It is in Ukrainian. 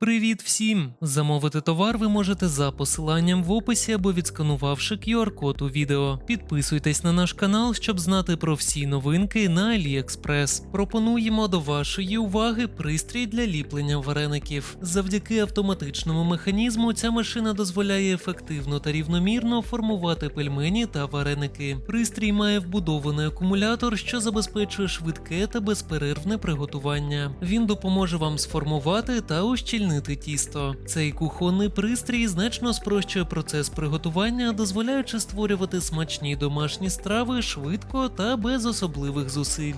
Привіт всім! Замовити товар ви можете за посиланням в описі або відсканувавши QR-код у відео. Підписуйтесь на наш канал, щоб знати про всі новинки на AliExpress. Пропонуємо до вашої уваги пристрій для ліплення вареників. Завдяки автоматичному механізму ця машина дозволяє ефективно та рівномірно формувати пельмені та вареники. Пристрій має вбудований акумулятор, що забезпечує швидке та безперервне приготування. Він допоможе вам сформувати та ущільнити тісто. Цей кухонний пристрій значно спрощує процес приготування, дозволяючи створювати смачні домашні страви швидко та без особливих зусиль.